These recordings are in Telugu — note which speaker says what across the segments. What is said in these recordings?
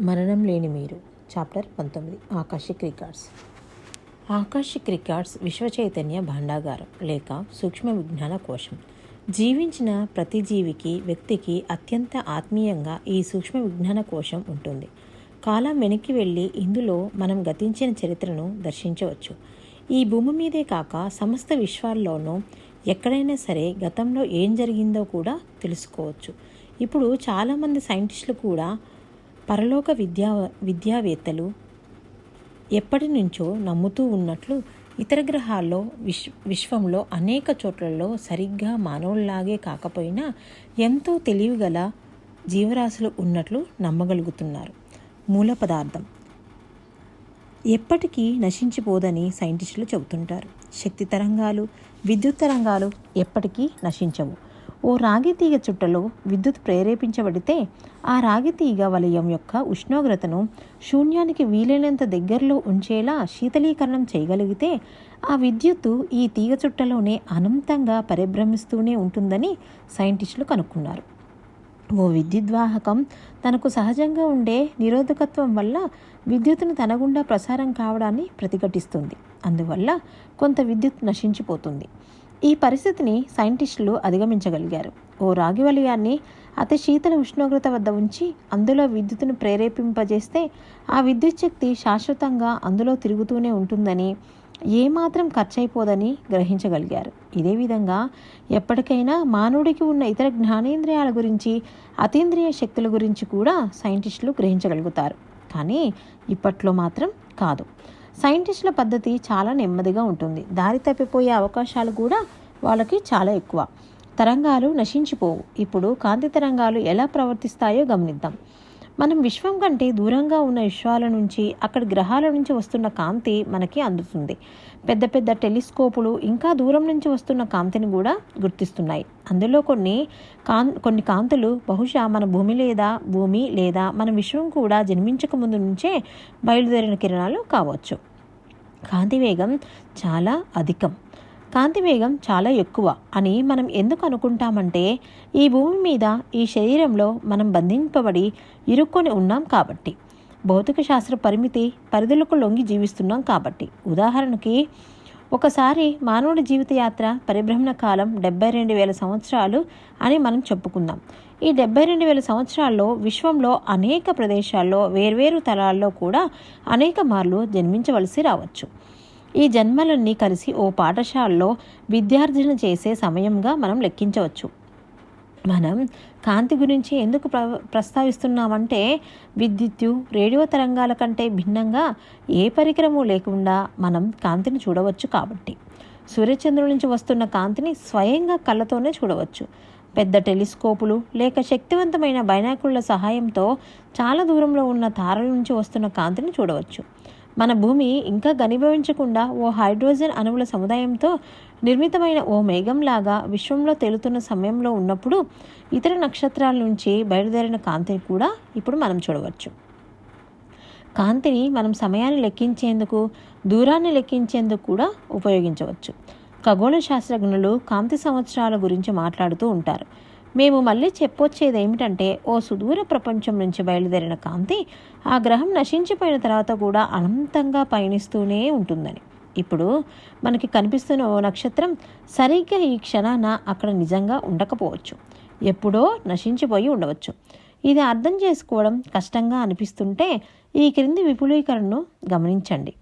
Speaker 1: మరణం లేని మీరు. చాప్టర్ పంతొమ్మిది. ఆకాశిక్ రికార్డ్స్ ఆకాశిక్ రికార్డ్స్ విశ్వ చైతన్య భాండాగారం లేక సూక్ష్మ విజ్ఞాన కోశం. జీవించిన ప్రతి జీవికి వ్యక్తికి అత్యంత ఆత్మీయంగా ఈ సూక్ష్మ విజ్ఞాన కోశం ఉంటుంది. కాలం వెనక్కి వెళ్ళి ఇందులో మనం గతించిన చరిత్రను దర్శించవచ్చు. ఈ భూమి మీదే కాక సమస్త విశ్వాల్లోనూ ఎక్కడైనా సరే గతంలో ఏం జరిగిందో కూడా తెలుసుకోవచ్చు. ఇప్పుడు చాలామంది సైంటిస్టులు కూడా పరలోక విద్యా విద్యావేత్తలు ఎప్పటి నుంచో నమ్ముతూ ఉన్నట్లు ఇతర గ్రహాల్లో విశ్ విశ్వంలో అనేక చోట్లలో సరిగ్గా మానవుల్లాగే కాకపోయినా ఎంతో తెలివిగల జీవరాశులు ఉన్నట్లు నమ్మగలుగుతున్నారు. మూల పదార్థం. ఎప్పటికీ నశించిపోదని సైంటిస్టులు చెబుతుంటారు. శక్తి తరంగాలు విద్యుత్ తరంగాలు ఎప్పటికీ నశించవు. ఓ రాగి తీగ చుట్టలో విద్యుత్ ప్రేరేపించబడితే ఆ రాగి తీగ వలయం యొక్క ఉష్ణోగ్రతను శూన్యానికి వీలైనంత దగ్గరలో ఉంచేలా శీతలీకరణం చేయగలిగితే ఆ విద్యుత్తు ఈ తీగ చుట్టలోనే అనంతంగా పరిభ్రమిస్తూనే ఉంటుందని సైంటిస్టులు కనుక్కున్నారు. ఓ విద్యుద్వాహకం తనకు సహజంగా ఉండే నిరోధకత్వం వల్ల విద్యుత్తును తన గుండా ప్రసారం కావడాన్ని ప్రతిఘటిస్తుంది. అందువల్ల కొంత విద్యుత్ నశించిపోతుంది. ఈ పరిస్థితిని సైంటిస్టులు అధిగమించగలిగారు. ఓ రాగి వలయాన్ని అతి శీతల ఉష్ణోగ్రత వద్ద ఉంచి అందులో విద్యుత్తును ప్రేరేపింపజేస్తే ఆ విద్యుత్ శక్తి శాశ్వతంగా అందులో తిరుగుతూనే ఉంటుందని ఏమాత్రం ఖర్చయిపోదని గ్రహించగలిగారు. ఇదే విధంగా ఎప్పటికైనా మానవుడికి ఉన్న ఇతర జ్ఞానేంద్రియాల గురించి అతీంద్రియ శక్తుల గురించి కూడా సైంటిస్టులు గ్రహించగలుగుతారు. కానీ ఇప్పట్లో మాత్రం కాదు. సైంటిస్టుల పద్ధతి చాలా నెమ్మదిగా ఉంటుంది. దారి తప్పిపోయే అవకాశాలు కూడా వాళ్ళకి చాలా ఎక్కువ. తరంగాలు నశించిపోవు. ఇప్పుడు కాంతి తరంగాలు ఎలా ప్రవర్తిస్తాయో గమనిద్దాం. మనం విశ్వం కంటే దూరంగా ఉన్న విశ్వాల నుంచి అక్కడి గ్రహాల నుంచి వస్తున్న కాంతి మనకి అందుతుంది. పెద్ద పెద్ద టెలిస్కోపులు ఇంకా దూరం నుంచి వస్తున్న కాంతిని కూడా గుర్తిస్తున్నాయి. అందులో కొన్ని కాన్ కొన్ని కాంతులు బహుశా మన భూమి లేదా భూమి లేదా మన విశ్వం కూడా జన్మించక ముందు నుంచే బయలుదేరిన కిరణాలు కావచ్చు. కాంతి వేగం చాలా అధికం. కాంతి వేగం చాలా ఎక్కువ అని మనం ఎందుకు అనుకుంటామంటే ఈ భూమి మీద ఈ శరీరంలో మనం బంధింపబడి ఇరుక్కొని ఉన్నాం కాబట్టి. భౌతిక శాస్త్ర పరిమితి పరిధులకు లొంగి జీవిస్తున్నాం కాబట్టి. ఉదాహరణకి ఒకసారి మానవుడి జీవితయాత్ర పరిభ్రమణ కాలం డెబ్బై రెండు వేల సంవత్సరాలు అని మనం చెప్పుకుందాం. ఈ డెబ్బై రెండు వేల సంవత్సరాల్లో విశ్వంలో అనేక ప్రదేశాల్లో వేర్వేరు తలాల్లో కూడా అనేక మార్లు జన్మించవలసి రావచ్చు. ఈ జన్మలన్నీ కలిసి ఓ పాఠశాలలో విద్యార్జన చేసే సమయంగా మనం లెక్కించవచ్చు. మనం కాంతి గురించి ఎందుకు ప్ర ప్రస్తావిస్తున్నామంటే విద్యుత్తు రేడియో తరంగాల కంటే భిన్నంగా ఏ పరికరము లేకుండా మనం కాంతిని చూడవచ్చు కాబట్టి. సూర్యచంద్రుల నుంచి వస్తున్న కాంతిని స్వయంగా కళ్ళతోనే చూడవచ్చు. పెద్ద టెలిస్కోపులు లేక శక్తివంతమైన బైనాకుళ్ళ సహాయంతో చాలా దూరంలో ఉన్న తారల నుంచి వస్తున్న కాంతిని చూడవచ్చు. మన భూమి ఇంకా ఘనీభవించకుండా ఓ హైడ్రోజన్ అణువుల సముదాయంతో నిర్మితమైన ఓ మేఘంలాగా విశ్వంలో తేలుతున్న సమయంలో ఉన్నప్పుడు ఇతర నక్షత్రాల నుంచి బయలుదేరిన కాంతిని కూడా ఇప్పుడు మనం చూడవచ్చు. కాంతిని మనం సమయాన్ని లెక్కించేందుకు దూరాన్ని లెక్కించేందుకు కూడా ఉపయోగించవచ్చు. ఖగోళ శాస్త్రజ్ఞులు కాంతి సంవత్సరాల గురించి మాట్లాడుతూ ఉంటారు. మేము మళ్ళీ చెప్పొచ్చేది ఏమిటంటే ఓ సుదూర ప్రపంచం నుంచి బయలుదేరిన కాంతి ఆ గ్రహం నశించిపోయిన తర్వాత కూడా అనంతంగా పయనిస్తూనే ఉంటుందని. ఇప్పుడు మనకి కనిపిస్తున్న ఓ నక్షత్రం సరిగ్గా ఈ క్షణాన అక్కడ నిజంగా ఉండకపోవచ్చు. ఎప్పుడో నశించిపోయి ఉండవచ్చు. ఇది అర్థం చేసుకోవడం కష్టంగా అనిపిస్తుంటే ఈ క్రింది విపులీకరణను గమనించండి.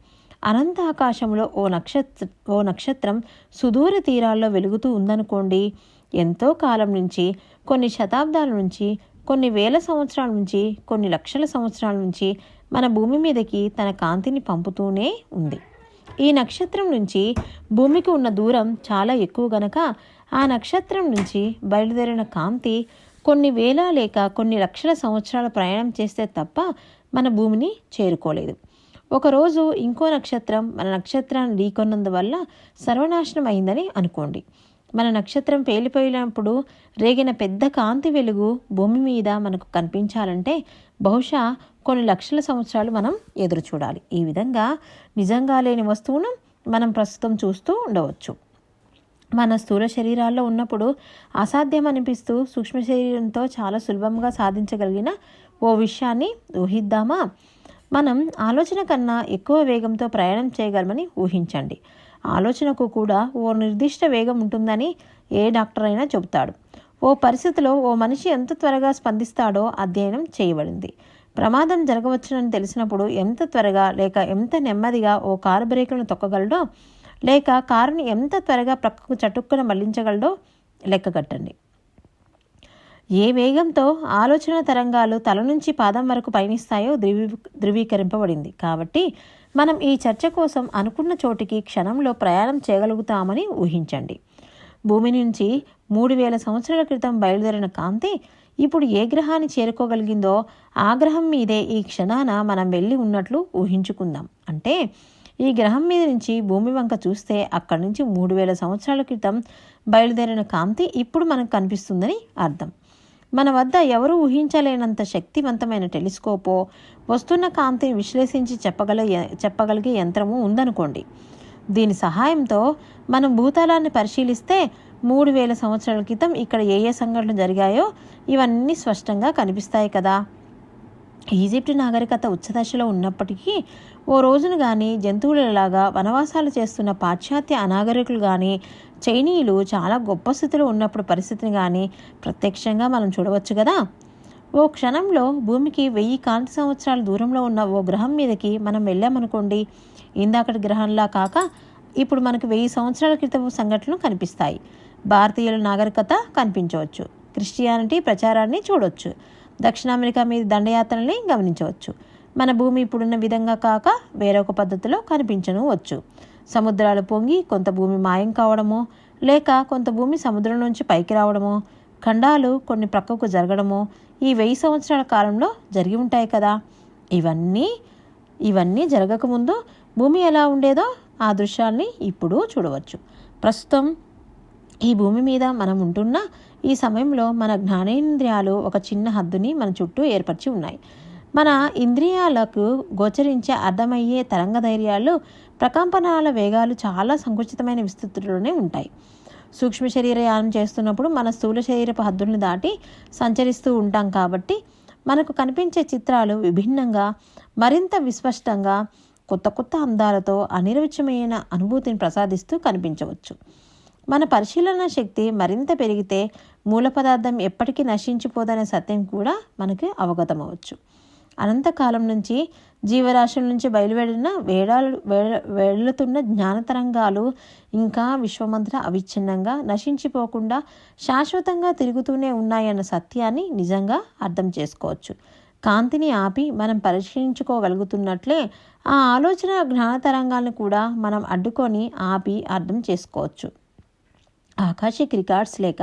Speaker 1: అనంత ఆకాశంలో ఓ నక్షత్ర ఓ నక్షత్రం సుదూర తీరాల్లో వెలుగుతూ ఉందనుకోండి. ఎంతో కాలం నుంచి కొన్ని శతాబ్దాల నుంచి కొన్ని వేల సంవత్సరాల నుంచి కొన్ని లక్షల సంవత్సరాల నుంచి మన భూమి మీదకి తన కాంతిని పంపుతూనే ఉంది. ఈ నక్షత్రం నుంచి భూమికి ఉన్న దూరం చాలా ఎక్కువ గనక ఆ నక్షత్రం నుంచి బయలుదేరిన కాంతి కొన్ని వేల లేక కొన్ని లక్షల సంవత్సరాల ప్రయాణం చేస్తే తప్ప మన భూమిని చేరుకోలేదు. ఒకరోజు ఇంకో నక్షత్రం మన నక్షత్రాన్ని ఢీకొన్నందువల్ల సర్వనాశనం అయిందని అనుకోండి. మన నక్షత్రం పేలిపోయినప్పుడు రేగిన పెద్ద కాంతి వెలుగు భూమి మీద మనకు కనిపించాలంటే బహుశా కొన్ని లక్షల సంవత్సరాలు మనం ఎదురు చూడాలి. ఈ విధంగా నిజంగా లేని వస్తువును మనం ప్రస్తుతం చూస్తూ ఉండవచ్చు. మన స్థూల శరీరాల్లో ఉన్నప్పుడు అసాధ్యం అనిపిస్తూ సూక్ష్మ శరీరంతో చాలా సులభంగా సాధించగలిగిన ఓ విషయాన్ని ఊహిద్దామా? మనం ఆలోచన కన్నా ఎక్కువ వేగంతో ప్రయాణం చేయగలమని ఊహించండి. ఆలోచనకు కూడా ఓ నిర్దిష్ట వేగం ఉంటుందని ఏ డాక్టర్ అయినా చెబుతాడు. ఓ పరిస్థితిలో ఓ మనిషి ఎంత త్వరగా స్పందిస్తాడో అధ్యయనం చేయబడింది. ప్రమాదం జరగవచ్చునని తెలిసినప్పుడు ఎంత త్వరగా లేక ఎంత నెమ్మదిగా ఓ కారు బ్రేకులను తొక్కగలడో లేక కారుని ఎంత త్వరగా ప్రక్కకు చటుక్కున మళ్ళించగలడో లెక్కగట్టండి ఏ వేగంతో ఆలోచన తరంగాలు తల నుంచి పాదం వరకు పయనిస్తాయో ధృవీ ధృవీకరింపబడింది కాబట్టి మనం ఈ చర్చ కోసం అనుకున్న చోటికి క్షణంలో ప్రయాణం చేయగలుగుతామని ఊహించండి. భూమి నుంచి మూడు వేల సంవత్సరాల క్రితం బయలుదేరిన కాంతి ఇప్పుడు ఏ గ్రహాన్ని చేరుకోగలిగిందో ఆ గ్రహం మీదే ఈ క్షణాన మనం వెళ్ళి ఉన్నట్లు ఊహించుకుందాం. అంటే ఈ గ్రహం మీద నుంచి భూమి వంక చూస్తే అక్కడి నుంచి మూడు వేల సంవత్సరాల క్రితం బయలుదేరిన కాంతి ఇప్పుడు మనకు కనిపిస్తుందని అర్థం. మన వద్ద ఎవరు ఊహించలేనంత శక్తివంతమైన టెలిస్కోపో వస్తున్న కాంతిని విశ్లేషించి చెప్పగల చెప్పగలిగే యంత్రము ఉందనుకోండి. దీని సహాయంతో మనం భూతలాన్ని పరిశీలిస్తే మూడు వేల సంవత్సరాల క్రితం ఇక్కడ ఏ ఏ సంఘటనలు జరిగాయో ఇవన్నీ స్పష్టంగా కనిపిస్తాయి కదా. ఈజిప్ట్ నాగరికత ఉచ్చదశలో ఉన్నప్పటికీ ఓ రోజును కానీ జంతువులలాగా వనవాసాలు చేస్తున్న పాశ్చాత్య అనాగరికులు కానీ చైనీయులు చాలా గొప్ప స్థితిలో ఉన్నప్పుడు పరిస్థితిని కానీ ప్రత్యక్షంగా మనం చూడవచ్చు కదా. ఓ క్షణంలో భూమికి వెయ్యి కాంతి సంవత్సరాల దూరంలో ఉన్న ఓ గ్రహం మీదకి మనం వెళ్ళామనుకోండి ఇందాకటి గ్రహంలా కాక ఇప్పుడు మనకు వెయ్యి సంవత్సరాల క్రితం సంఘటనలు కనిపిస్తాయి. భారతీయుల నాగరికత కనిపించవచ్చు. క్రిస్టియానిటీ ప్రచారాన్ని చూడవచ్చు దక్షిణ అమెరికా మీద దండయాత్రల్ని గమనించవచ్చు. మన భూమి ఇప్పుడున్న విధంగా కాక వేరొక పద్ధతిలో కనిపించను వచ్చు సముద్రాలు పొంగి కొంత భూమి మాయం కావడమో లేక కొంత భూమి సముద్రం నుంచి పైకి రావడమో ఖండాలు కొన్ని ప్రక్కకు జరగడమో ఈ వెయ్యి సంవత్సరాల కాలంలో జరిగి ఉంటాయి కదా. ఇవన్నీ ఇవన్నీ జరగకముందు భూమి ఎలా ఉండేదో ఆ దృశ్యాల్ని ఇప్పుడు చూడవచ్చు. ప్రస్తుతం ఈ భూమి మీద మనం ఉంటున్న ఈ సమయంలో మన జ్ఞానేంద్రియాలు ఒక చిన్న హద్దుని మన చుట్టూ ఏర్పరిచి ఉన్నాయి. మన ఇంద్రియాలకు గోచరించే అర్థమయ్యే తరంగ ధైర్యాలు ప్రకంపనాల వేగాలు చాలా సంకుచితమైన విస్తృతిలోనే ఉంటాయి. సూక్ష్మ శరీరయానం చేస్తున్నప్పుడు మన స్థూల శరీరపు హద్దుల్ని దాటి సంచరిస్తూ ఉంటాం కాబట్టి మనకు కనిపించే చిత్రాలు విభిన్నంగా మరింత విస్పష్టంగా కొత్త కొత్త అందాలతో అనిర్వచమైన అనుభూతిని ప్రసాదిస్తూ కనిపించవచ్చు. మన పరిశీలన శక్తి మరింత పెరిగితే మూల పదార్థం ఎప్పటికీ నశించిపోదనే సత్యం కూడా మనకి అవగతమవచ్చు. అనంతకాలం నుంచి జీవరాశుల నుంచి బయలువెడిన వేడాలు వెళుతున్న జ్ఞానతరంగాలు ఇంకా విశ్వమంత్ర అవిచ్ఛిన్నంగా నశించిపోకుండా శాశ్వతంగా తిరుగుతూనే ఉన్నాయన్న సత్యాన్ని నిజంగా అర్థం చేసుకోవచ్చు. కాంతిని ఆపి మనం పరిశీలించుకోగలుగుతున్నట్లే ఆ ఆలోచన జ్ఞాన తరంగాలను కూడా మనం అడ్డుకొని ఆపి అర్థం చేసుకోవచ్చు. ఆకాశిక్ రికార్డ్స్ లేక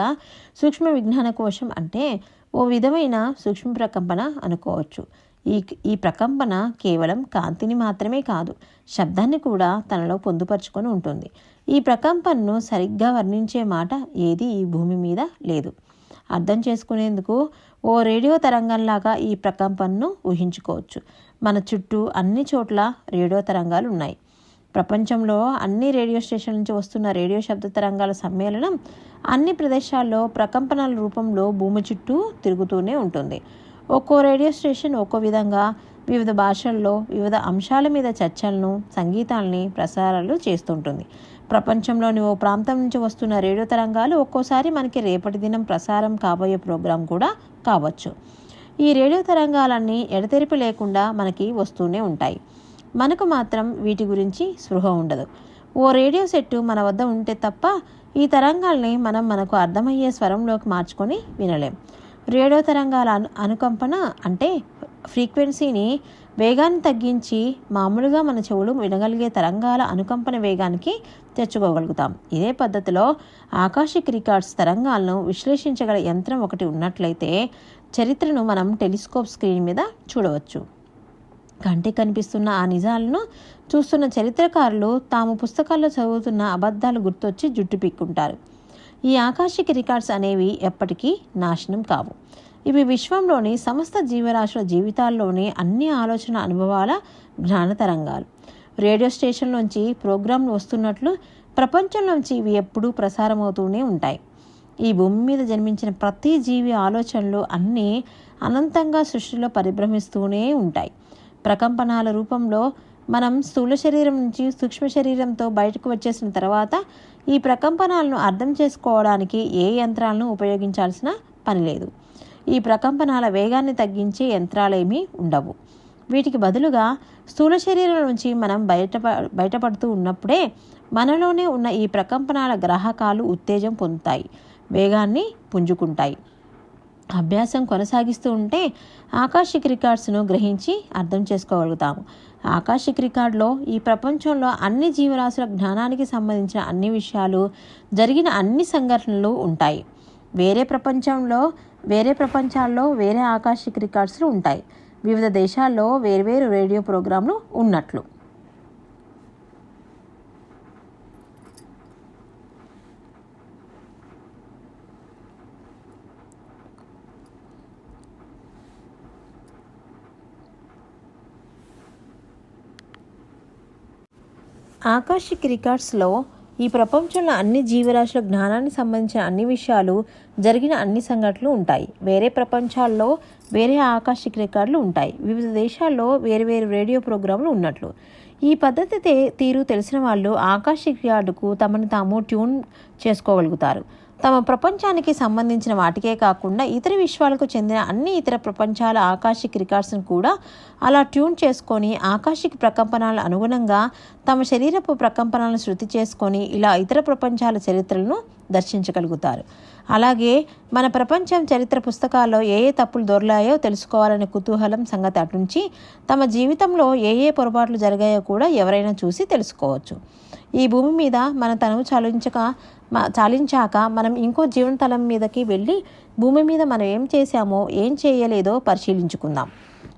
Speaker 1: సూక్ష్మ విజ్ఞాన కోశం అంటే ఓ విధమైన సూక్ష్మ ప్రకంపన అనుకోవచ్చు. ఈ ఈ ప్రకంపన కేవలం కాంతిని మాత్రమే కాదు శబ్దాన్ని కూడా తనలో పొందుపరుచుకొని ఉంటుంది. ఈ ప్రకంపనను సరిగ్గా వర్ణించే మాట ఏది ఈ భూమి మీద లేదు. అర్థం చేసుకునేందుకు ఓ రేడియో తరంగంలాగా ఈ ప్రకంపనను ఊహించుకోవచ్చు. మన చుట్టూ అన్ని చోట్ల రేడియో తరంగాలు ఉన్నాయి ప్రపంచంలో అన్ని రేడియో స్టేషన్ నుంచి వస్తున్న రేడియో శబ్ద తరంగాల సమ్మేళనం అన్ని ప్రదేశాల్లో ప్రకంపనల రూపంలో భూమి చుట్టూ తిరుగుతూనే ఉంటుంది. ఒక్కో రేడియో స్టేషన్ ఒక్కో విధంగా వివిధ భాషల్లో వివిధ అంశాల మీద చర్చలను సంగీతాల్ని ప్రసారాలు చేస్తుంటుంది. ప్రపంచంలోని ఓ ప్రాంతం నుంచి వస్తున్న రేడియో తరంగాలు ఒక్కోసారి మనకి రేపటి దినం ప్రసారం కాబోయే ప్రోగ్రాం కూడా కావచ్చు. ఈ రేడియో తరంగాలన్నీ ఎడతెరిపి లేకుండా మనకి వస్తూనే ఉంటాయి. మనకు మాత్రం వీటి గురించి స్పృహ ఉండదు. ఓ రేడియో సెట్టు మన వద్ద ఉంటే తప్ప ఈ తరంగాల్ని మనం మనకు అర్థమయ్యే స్వరంలోకి మార్చుకొని వినలేం. రేడియో తరంగాల అను అనుకంపన అంటే ఫ్రీక్వెన్సీని వేగాన్ని తగ్గించి మామూలుగా మన చెవులు వినగలిగే తరంగాల అనుకంపన వేగానికి తెచ్చుకోగలుగుతాం. ఇదే పద్ధతిలో ఆకాశిక్ రికార్డ్స్ తరంగాలను విశ్లేషించగల యంత్రం ఒకటి ఉన్నట్లయితే చరిత్రను మనం టెలిస్కోప్ స్క్రీన్ మీద చూడవచ్చు. కంటికి కనిపిస్తున్న ఆ నిజాలను చూస్తున్న చరిత్రకారులు తాము పుస్తకాల్లో చదువుతున్న అబద్ధాలు గుర్తొచ్చి జుట్టు పిక్కుంటారు. ఈ ఆకాశిక రికార్డ్స్ అనేవి ఎప్పటికీ నాశనం కావు. ఇవి విశ్వంలోని సమస్త జీవరాశుల జీవితాల్లోని అన్ని ఆలోచన అనుభవాల జ్ఞాన తరంగాలు రేడియో స్టేషన్లోంచి ప్రోగ్రాంలు వస్తున్నట్లు ప్రపంచంలోంచి ఇవి ఎప్పుడూ ప్రసారమవుతూనే ఉంటాయి. ఈ భూమి మీద జన్మించిన ప్రతి జీవి ఆలోచనలు అన్నీ అనంతంగా సృష్టిలో పరిభ్రమిస్తూనే ఉంటాయి. ప్రకంపనాల రూపంలో మనం స్థూల శరీరం నుంచి సూక్ష్మ శరీరంతో బయటకు వచ్చేసిన తర్వాత ఈ ప్రకంపనాలను అర్థం చేసుకోవడానికి ఏ యంత్రాలను ఉపయోగించాల్సిన పని లేదు. ఈ ప్రకంపనాల వేగాన్ని తగ్గించే యంత్రాలేమీ ఉండవు. వీటికి బదులుగా స్థూల శరీరం నుంచి మనం బయట బయటపడుతూ ఉన్నప్పుడే మనలోనే ఉన్న ఈ ప్రకంపనాల గ్రాహకాలు ఉత్తేజం పొందుతాయి. వేగాన్ని పుంజుకుంటాయి. అభ్యాసం కొనసాగిస్తూ ఉంటే ఆకాశిక్ రికార్డ్స్ను గ్రహించి అర్థం చేసుకోగలుగుతాము. ఆకాశిక్ రికార్డులో ఈ ప్రపంచంలో అన్ని జీవరాశుల జ్ఞానానికి సంబంధించిన అన్ని విషయాలు జరిగిన అన్ని సంఘటనలు ఉంటాయి. వేరే ప్రపంచంలో వేరే ప్రపంచాల్లో వేరే ఆకాశిక్ రికార్డ్స్లు ఉంటాయి. వివిధ దేశాల్లో వేర్వేరు రేడియో ప్రోగ్రాంలు ఉన్నట్లు. ఆకాశిక్ రికార్డ్స్లో ఈ ప్రపంచంలో అన్ని జీవరాశుల జ్ఞానానికి సంబంధించిన అన్ని విషయాలు జరిగిన అన్ని సంఘటనలు ఉంటాయి. వేరే ప్రపంచాల్లో వేరే ఆకాశిక్ రికార్డులు ఉంటాయి. వివిధ దేశాల్లో వేరు వేరు రేడియో ప్రోగ్రాంలు ఉన్నట్లు. ఈ పద్ధతి తీరు తెలిసిన వాళ్ళు ఆకాశిక్ రికార్డుకు తమను తాము ట్యూన్ చేసుకోగలుగుతారు. తమ ప్రపంచానికి సంబంధించిన వాటికే కాకుండా ఇతర విశ్వాలకు చెందిన అన్ని ఇతర ప్రపంచాల ఆకాశిక్ రికార్డ్స్ను కూడా అలా ట్యూన్ చేసుకొని ఆకాశిక్ ప్రకంపనాల అనుగుణంగా తమ శరీరపు ప్రకంపనలను శృతి చేసుకొని ఇలా ఇతర ప్రపంచాల చరిత్రలను దర్శించగలుగుతారు. అలాగే మన ప్రపంచం చరిత్ర పుస్తకాల్లో ఏ ఏ తప్పులు దొరలాయో తెలుసుకోవాలనే కుతూహలం సంగతి అటుంచి తమ జీవితంలో ఏ ఏ పొరపాట్లు జరిగాయో కూడా ఎవరైనా చూసి తెలుసుకోవచ్చు. ఈ భూమి మీద మన తనువు చాలించక చాలించాక మనం ఇంకో జీవనతలం మీదకి వెళ్ళి భూమి మీద మనం ఏం చేశామో ఏం చేయలేదో పరిశీలించుకుందాం.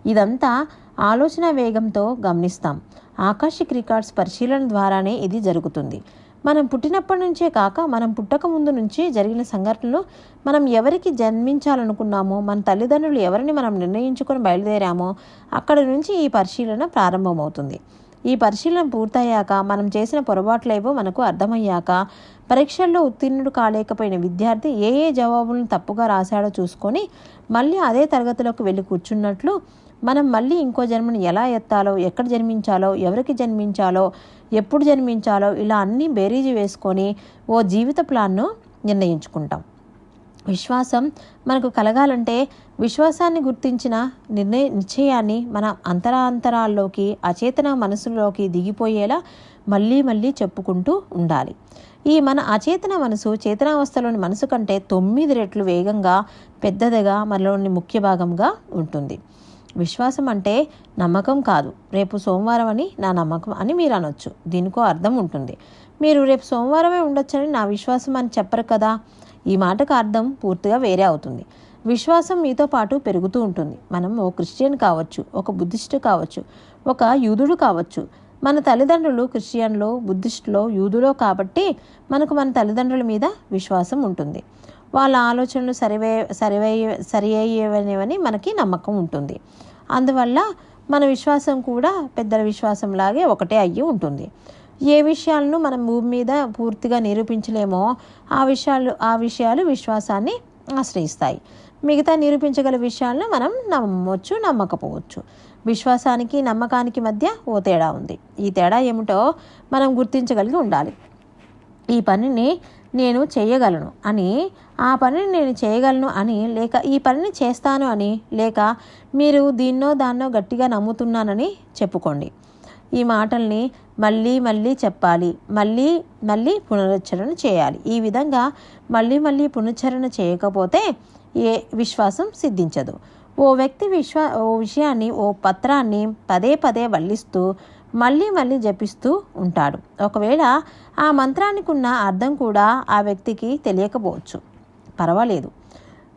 Speaker 1: ఇదంతా ఆలోచన వేగంతో గమనిస్తాం. ఆకాశిక్ రికార్డ్స్ పరిశీలన ద్వారానే ఇది జరుగుతుంది. మనం పుట్టినప్పటి నుంచే కాక మనం పుట్టక ముందు నుంచి జరిగిన సంఘటనలు మనం ఎవరికి జన్మించాలనుకున్నామో మన తల్లిదండ్రులు ఎవరిని మనం నిర్ణయించుకొని బయలుదేరామో అక్కడ నుంచి ఈ పరిశీలన ప్రారంభమవుతుంది. ఈ పరిశీలన పూర్తయ్యాక మనం చేసిన పొరపాట్లేవో మనకు అర్థమయ్యాక పరీక్షల్లో ఉత్తీర్ణుడు కాలేకపోయిన విద్యార్థి ఏ ఏ జవాబులను తప్పుగా రాశాడో చూసుకొని మళ్ళీ అదే తరగతిలోకి వెళ్ళి కూర్చున్నట్లు మనం మళ్ళీ ఇంకో జన్మను ఎలా ఎత్తాలో ఎక్కడ జన్మించాలో ఎవరికి జన్మించాలో ఎప్పుడు జన్మించాలో ఇలా అన్నీ బేరీజు వేసుకొని ఓ జీవిత ప్లాన్ను నిర్ణయించుకుంటాం. విశ్వాసం మనకు కలగాలంటే విశ్వాసాన్ని గుర్తించిన నిర్ణయ నిశ్చయాన్ని మన అంతరాంతరాల్లోకి అచేతన మనసులోకి దిగిపోయేలా మళ్ళీ మళ్ళీ చెప్పుకుంటూ ఉండాలి. ఈ మన అచేతన మనసు చేతనావస్థలోని మనసు కంటే తొమ్మిది రెట్లు వేగంగా పెద్దదిగా మనలోని ముఖ్య భాగంగా ఉంటుంది. విశ్వాసం అంటే నమ్మకం కాదు. రేపు సోమవారం అని నా నమ్మకం అని మీరు అనొచ్చు. దీనికో అర్థం ఉంటుంది. మీరు రేపు సోమవారమే ఉండొచ్చని నా విశ్వాసం అని చెప్పరు కదా? ఈ మాటకు అర్థం పూర్తిగా వేరే అవుతుంది. విశ్వాసం మీతో పాటు పెరుగుతూ ఉంటుంది. మనం ఓ క్రిస్టియన్ కావచ్చు ఒక బుద్ధిస్టు కావచ్చు ఒక యూదుడు కావచ్చు. మన తల్లిదండ్రులు క్రిస్టియన్లో బుద్ధిస్టులో యూదులో కాబట్టి మనకు మన తల్లిదండ్రుల మీద విశ్వాసం ఉంటుంది. వాళ్ళ ఆలోచనలు సరివే సరివే సరి అయ్యేవనేవని మనకి నమ్మకం ఉంటుంది. అందువల్ల మన విశ్వాసం కూడా పెద్దల విశ్వాసంలాగే ఒకటే అయ్యి ఉంటుంది. ఏ విషయాలను మనం భూమి మీద పూర్తిగా నిరూపించలేమో ఆ విషయాలు ఆ విషయాలు విశ్వాసాన్ని ఆశ్రయిస్తాయి. మిగతా నిరూపించగల విషయాలను మనం నమ్మవచ్చు నమ్మకపోవచ్చు. విశ్వాసానికి నమ్మకానికి మధ్య ఓ తేడా ఉంది. ఈ తేడా ఏమిటో మనం గుర్తించగలిగి ఉండాలి. ఈ పనిని నేను చేయగలను అని ఆ పనిని నేను చేయగలను అని లేక ఈ పనిని చేస్తాను అని లేక మీరు దీన్నో దాన్నో గట్టిగా నమ్ముతున్నానని చెప్పుకోండి. ఈ మాటల్ని మళ్ళీ మళ్ళీ చెప్పాలి. మళ్ళీ మళ్ళీ పునరుచ్చరణ చేయాలి. ఈ విధంగా మళ్ళీ మళ్ళీ పునరుచ్చరణ చేయకపోతే ఏ విశ్వాసం సిద్ధించదు. ఓ వ్యక్తి విశ్వ ఓ విషయాన్ని ఓ పత్రాన్ని పదే పదే వల్లిస్తూ మళ్ళీ మళ్ళీ జపిస్తూ ఉంటాడు. ఒకవేళ ఆ మంత్రానికి ఉన్న అర్థం కూడా ఆ వ్యక్తికి తెలియకపోవచ్చు. పర్వాలేదు.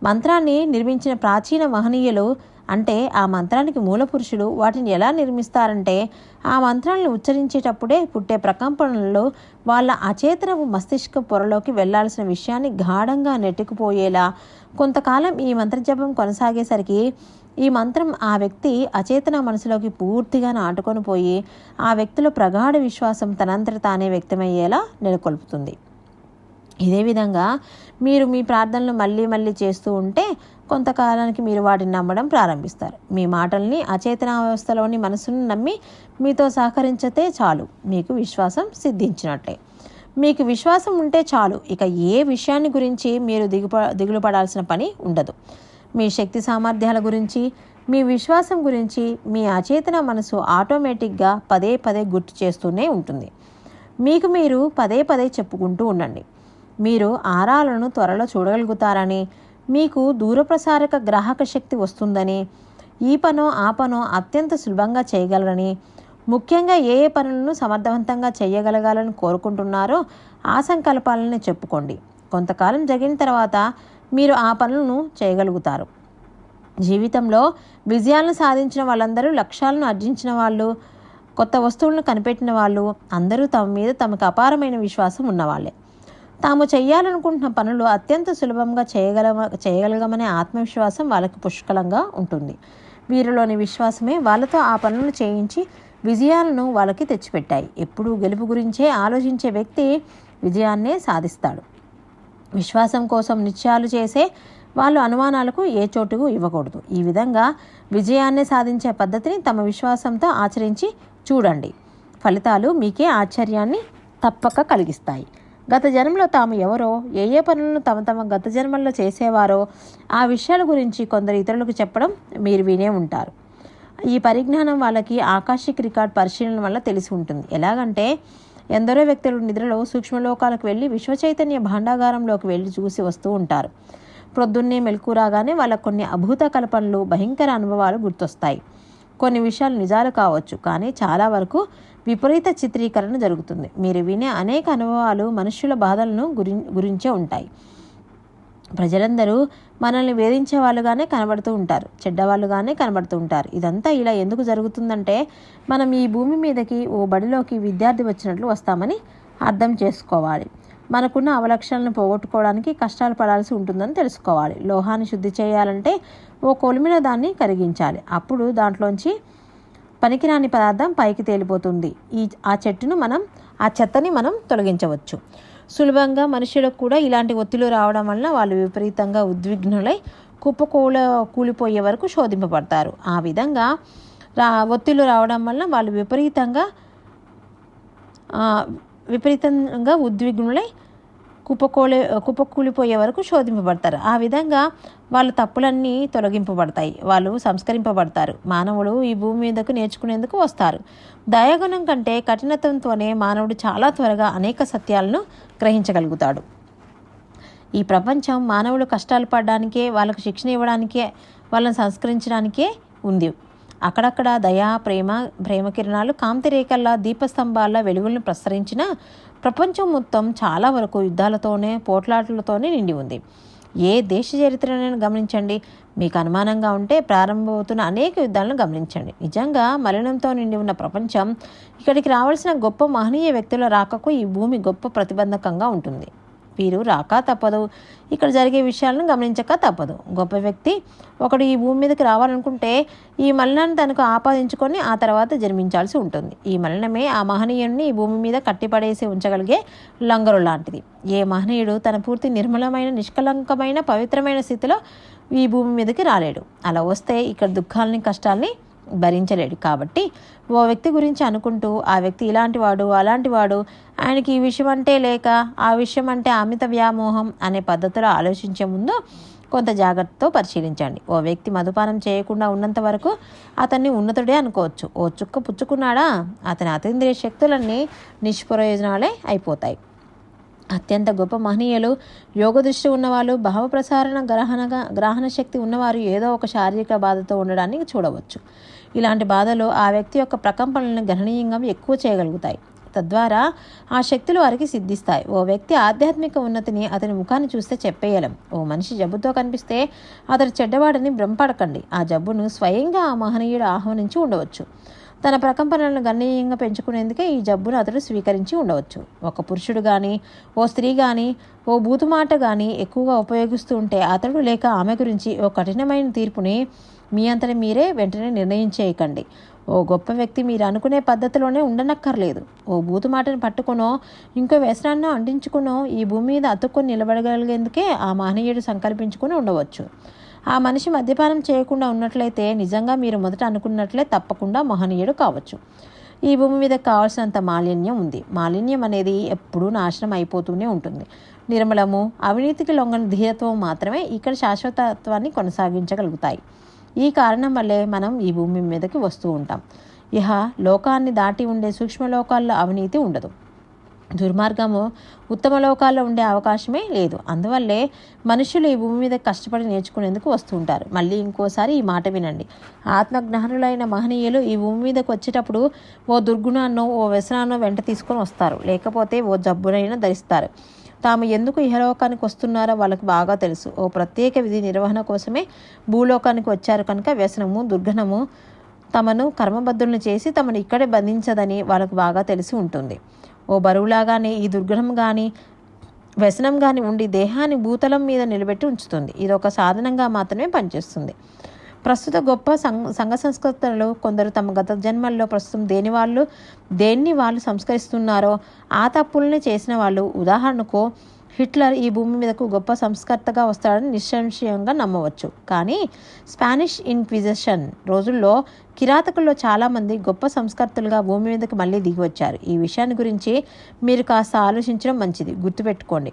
Speaker 1: మంత్రాన్ని నిర్మించిన ప్రాచీన మహనీయులు అంటే ఆ మంత్రానికి మూలపురుషుడు వాటిని ఎలా నిర్మిస్తారంటే ఆ మంత్రాలను ఉచ్చరించేటప్పుడే పుట్టే ప్రకంపనలు వాళ్ళ అచేతనపు మస్తిష్క పొరలోకి వెళ్ళాల్సిన విషయాన్ని గాఢంగా నెట్టుకుపోయేలా. కొంతకాలం ఈ మంత్రజపం కొనసాగేసరికి ఈ మంత్రం ఆ వ్యక్తి అచేతన మనసులోకి పూర్తిగా నాటుకొని పోయి ఆ వ్యక్తిలో ప్రగాఢ విశ్వాసం తనంతట తానే వ్యక్తమయ్యేలా నెలకొల్పుతుంది. ఇదే విధంగా మీరు మీ ప్రార్థనలు మళ్ళీ మళ్ళీ చేస్తూ ఉంటే కొంతకాలానికి మీరు వాటిని నమ్మడం ప్రారంభిస్తారు. మీ మాటల్ని అచేతనావస్థలోని మనసును నమ్మి మీతో సహకరించితే చాలు. మీకు విశ్వాసం సిద్ధించినట్టే. మీకు విశ్వాసం ఉంటే చాలు. ఇక ఏ విషయాన్ని గురించి మీరు దిగుప దిగులు పడాల్సిన పని ఉండదు. మీ శక్తి సామర్థ్యాల గురించి మీ విశ్వాసం గురించి మీ అచేతన మనసు ఆటోమేటిక్గా పదే పదే గుర్తు చేస్తూనే ఉంటుంది. మీకు మీరు పదే పదే చెప్పుకుంటూ ఉండండి. మీరు ఆరాలను త్వరలో చూడగలుగుతారని మీకు దూరప్రసారక గ్రాహక శక్తి వస్తుందని ఈ పనో ఆ పనో అత్యంత సులభంగా చేయగలరని ముఖ్యంగా ఏ ఏ పనులను సమర్థవంతంగా చేయగలగాలని కోరుకుంటున్నారో ఆ సంకల్పాలని చెప్పుకోండి. కొంతకాలం జరిగిన తర్వాత మీరు ఆ పనులను చేయగలుగుతారు. జీవితంలో విజయాలను సాధించిన వాళ్ళందరూ లక్ష్యాలను అర్జించిన వాళ్ళు కొత్త వస్తువులను కనిపెట్టిన వాళ్ళు అందరూ తమ మీద తమకు అపారమైన విశ్వాసం ఉన్నవాళ్ళే. తాము చేయాలనుకుంటున్న పనులు అత్యంత సులభంగా చేయగల చేయగలగమనే ఆత్మవిశ్వాసం వాళ్ళకి పుష్కలంగా ఉంటుంది. వీరిలోని విశ్వాసమే వాళ్ళతో ఆ పనులు చేయించి విజయాలను వాళ్ళకి తెచ్చిపెట్టాయి. ఎప్పుడూ గెలుపు గురించే ఆలోచించే వ్యక్తి విజయాన్నే సాధిస్తాడు. విశ్వాసం కోసం నిత్యాలు చేసే వాళ్ళు అనుమానాలకు ఏ చోటుకు ఇవ్వకూడదు. ఈ విధంగా విజయాన్ని సాధించే పద్ధతిని తమ విశ్వాసంతో ఆచరించి చూడండి. ఫలితాలు మీకే ఆశ్చర్యాన్ని తప్పక కలిగిస్తాయి. గత జన్మలో తాము ఎవరో ఏ ఏ పనులను తమ తమ గత జన్మల్లో చేసేవారో ఆ విషయాల గురించి కొందరు ఇతరులకు చెప్పడం మీరు వినే ఉంటారు. ఈ పరిజ్ఞానం వాళ్ళకి ఆకాశిక్ రికార్డ్ పరిశీలన వల్ల తెలిసి ఉంటుంది. ఎలాగంటే ఎందరో వ్యక్తులు నిద్రలో సూక్ష్మలోకాలకు వెళ్ళి విశ్వచైతన్య భాండాగారంలోకి వెళ్ళి చూసి వస్తూ ఉంటారు. ప్రొద్దున్నే మెలకు రాగానే వాళ్ళకు కొన్ని అభూత కల్పనలు భయంకర అనుభవాలు గుర్తొస్తాయి. కొన్ని విషయాలు నిజాలు కావచ్చు కానీ చాలా వరకు విపరీత చిత్రీకరణ జరుగుతుంది. మీరు వినే అనేక అనుభవాలు మనుష్యుల బాధలను గురి గురించే ఉంటాయి. ప్రజలందరూ మనల్ని వేధించే వాళ్ళుగానే కనబడుతూ ఉంటారు. చెడ్డవాళ్ళుగానే కనబడుతూ ఉంటారు. ఇదంతా ఇలా ఎందుకు జరుగుతుందంటే మనం ఈ భూమి మీదకి ఓ బడిలోకి విద్యార్థి వచ్చినట్లు వస్తామని అర్థం చేసుకోవాలి. మనకున్న అవలక్షణాలను పోగొట్టుకోవడానికి కష్టాలు పడాల్సి ఉంటుందని తెలుసుకోవాలి. లోహాన్ని శుద్ధి చేయాలంటే ఓ కొలిమిన దాన్ని కరిగించాలి. అప్పుడు దాంట్లోంచి పనికిరాని పదార్థం పైకి తేలిపోతుంది. ఈ ఆ చెట్టును మనం ఆ చెత్తని మనం తొలగించవచ్చు. సులభంగా మనుషులకు కూడా ఇలాంటి ఒత్తిళ్ళు రావడం వలన వాళ్ళు విపరీతంగా ఉద్విగ్నులై కుప్పకూల కూలిపోయే వరకు శోధింపబడతారు. ఆ విధంగా రా ఒత్తిళ్ళు రావడం వలన వాళ్ళు విపరీతంగా విపరీతంగా ఉద్విగ్నులై కుప్పకూలి కుప్పకూలిపోయే వరకు శోధింపబడతారు. ఆ విధంగా వాళ్ళ తప్పులన్నీ తొలగింపబడతాయి. వాళ్ళు సంస్కరింపబడతారు. మానవుడు ఈ భూమి మీదకు నేర్చుకునేందుకు వస్తారు. దయాగుణం కంటే కఠినత్వంతోనే మానవుడు చాలా త్వరగా అనేక సత్యాలను గ్రహించగలుగుతాడు. ఈ ప్రపంచం మానవులు కష్టాలు పడడానికే వాళ్ళకు శిక్షణ ఇవ్వడానికే వాళ్ళని సంస్కరించడానికే ఉంది. అక్కడక్కడ దయా ప్రేమ ప్రేమ కిరణాలు కాంతి రేఖల్లా వెలుగులను ప్రసరించిన ప్రపంచం మొత్తం చాలా వరకు యుద్ధాలతోనే పోట్లాటలతోనే నిండి ఉంది. ఏ దేశ చరిత్రనైనా గమనించండి. మీకు అనుమానంగా ఉంటే ప్రారంభమవుతున్న అనేక యుద్ధాలను గమనించండి. నిజంగా మలినంతో నిండి ఉన్న ప్రపంచం ఇక్కడికి రావాల్సిన గొప్ప మహనీయ వ్యక్తుల రాకకు ఈ భూమి గొప్ప ప్రతిబంధకంగా ఉంటుంది. వీరు రాక తప్పదు. ఇక్కడ జరిగే విషయాలను గమనించక తప్పదు. గొప్ప వ్యక్తి ఒకడు ఈ భూమి మీదకి రావాలనుకుంటే ఈ మలినాన్ని తనకు ఆపాదించుకొని ఆ తర్వాత జన్మించాల్సి ఉంటుంది. ఈ మలినమే ఆ మహనీయుడిని ఈ భూమి మీద కట్టిపడేసి ఉంచగలిగే లంగరు లాంటిది. ఏ మహనీయుడు తన పూర్తి నిర్మలమైన నిష్కలంకమైన పవిత్రమైన స్థితిలో ఈ భూమి మీదకి రాలేడు. అలా వస్తే ఇక్కడ దుఃఖాలని కష్టాల్ని భరించలేడు. కాబట్టి ఓ వ్యక్తి గురించి అనుకుంటూ ఆ వ్యక్తి ఇలాంటి వాడు అలాంటి వాడు ఆయనకి ఈ విషయం అంటే లేక ఆ విషయం అంటే అమిత వ్యామోహం అనే పద్ధతిలో ఆలోచించే ముందు కొంత జాగ్రత్తతో పరిశీలించండి. ఓ వ్యక్తి మధుపానం చేయకుండా ఉన్నంత వరకు అతన్ని ఉన్నతుడే అనుకోవచ్చు. ఓ చుక్క పుచ్చుకున్నాడా? అతని అతీంద్రియ శక్తులన్నీ నిష్ప్రయోజనాలే అయిపోతాయి. అత్యంత గొప్ప మహనీయులు యోగ దృష్టి ఉన్నవాళ్ళు భావప్రసారణ గ్రహణగా గ్రహణ శక్తి ఉన్నవారు ఏదో ఒక శారీరక బాధతో ఉండడాన్ని చూడవచ్చు. ఇలాంటి బాధలు ఆ వ్యక్తి యొక్క ప్రకంపనలను గణనీయంగా ఎక్కువ చేయగలుగుతాయి. తద్వారా ఆ శక్తులు వారికి సిద్ధిస్తాయి. ఓ వ్యక్తి ఆధ్యాత్మిక ఉన్నతిని అతని ముఖాన్ని చూస్తే చెప్పేయలేం. ఓ మనిషి జబ్బుతో కనిపిస్తే అతడు చెడ్డవాడని భ్రమపడకండి. ఆ జబ్బును స్వయంగా ఆ మహనీయుడు ఆహ్వానించి ఉండవచ్చు. తన ప్రకంపనలను గణనీయంగా పెంచుకునేందుకే ఈ జబ్బును అతడు స్వీకరించి ఉండవచ్చు. ఒక పురుషుడు కానీ ఓ స్త్రీ కానీ ఓ బూతుమాట కానీ ఎక్కువగా ఉపయోగిస్తూ ఉంటే అతడు లేక ఆమె గురించి ఓ కఠినమైన తీర్పుని మీ అంతటి మీరే వెంటనే నిర్ణయించేయకండి. ఓ గొప్ప వ్యక్తి మీరు అనుకునే పద్ధతిలోనే ఉండనక్కర్లేదు. ఓ బూతు మాటను పట్టుకునో ఇంకో వ్యసనాన్ని అంటించుకునో ఈ భూమి మీద అతుక్కొని నిలబడగలిగేందుకే ఆ మహనీయుడు సంకల్పించుకుని ఉండవచ్చు. ఆ మనిషి మద్యపానం చేయకుండా ఉన్నట్లయితే నిజంగా మీరు మొదట అనుకున్నట్లే తప్పకుండా మహనీయుడు కావచ్చు. ఈ భూమి మీద కావాల్సినంత మాలిన్యం ఉంది. మాలిన్యం అనేది ఎప్పుడూ నాశనం అయిపోతూనే ఉంటుంది. నిర్మలము అవినీతికి లొంగని ధీరత్వం మాత్రమే ఇక్కడ శాశ్వతత్వాన్ని కొనసాగించగలుగుతాయి. ఈ కారణం వల్లే మనం ఈ భూమి మీదకి వస్తూ ఉంటాం. ఇహ లోకాన్ని దాటి ఉండే సూక్ష్మలోకాల్లో అవినీతి ఉండదు. దుర్మార్గము ఉత్తమ లోకాల్లో ఉండే అవకాశమే లేదు. అందువల్లే మనుషులు ఈ భూమి మీద కష్టపడి నేర్చుకునేందుకు వస్తూ ఉంటారు. మళ్ళీ ఇంకోసారి ఈ మాట వినండి. ఆత్మజ్ఞానులైన మహనీయులు ఈ భూమి మీదకి వచ్చేటప్పుడు ఓ దుర్గుణాన్నో ఓ వ్యసనాన్నో వెంట తీసుకొని వస్తారు. లేకపోతే ఓ జబ్బునైనా ధరిస్తారు. తాము ఎందుకు ఇహలోకానికి వస్తున్నారో వాళ్ళకి బాగా తెలుసు. ఓ ప్రత్యేక విధి నిర్వహణ కోసమే భూలోకానికి వచ్చారు కనుక వ్యసనము దుర్గణము తమను కర్మబద్ధులను చేసి తమను ఇక్కడే బంధించదని వాళ్ళకు బాగా తెలిసి ఉంటుంది. ఓ బరువులాగానే ఈ దుర్గణం కానీ వ్యసనం కానీ ఉండి దేహాన్ని భూతలం మీద నిలబెట్టి ఉంచుతుంది. ఇది ఒక సాధనంగా మాత్రమే పనిచేస్తుంది. ప్రస్తుత గొప్ప సంఘ సంఘ సంస్కృతులు కొందరు తమ గత జన్మల్లో ప్రస్తుతం దేని వాళ్ళు దేన్ని వాళ్ళు సంస్కరిస్తున్నారో ఆ తప్పుల్ని చేసిన వాళ్ళు ఉదాహరణకు హిట్లర్ ఈ భూమి మీదకు గొప్ప సంస్కర్తగా వస్తాడని నిస్సంశయంగా నమ్మవచ్చు. కానీ స్పానిష్ ఇన్క్విజిషన్ రోజుల్లో కిరాతకుల్లో చాలామంది గొప్ప సంస్కర్తలుగా భూమి మీదకి మళ్ళీ దిగి వచ్చారు ఈ విషయాన్ని గురించి మీరు కాస్త ఆలోచించడం మంచిది. గుర్తుపెట్టుకోండి.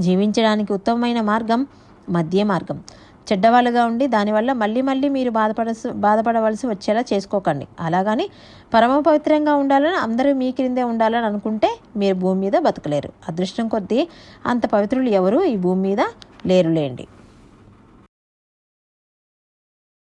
Speaker 1: జీవించడానికి ఉత్తమమైన మార్గం మధ్య మార్గం. చెడ్డవాళ్ళుగా ఉండి దానివల్ల మళ్ళీ మళ్ళీ మీరు బాధపడసు బాధపడవలసి వచ్చేలా చేసుకోకండి. అలాగని పరమ పవిత్రంగా ఉండాలని అందరూ మీ క్రిందే ఉండాలని అనుకుంటే మీరు భూమి మీద బతకలేరు. అదృష్టం కొద్దీ అంత పవిత్రులు ఎవరు ఈ భూమి మీద లేరులేండి.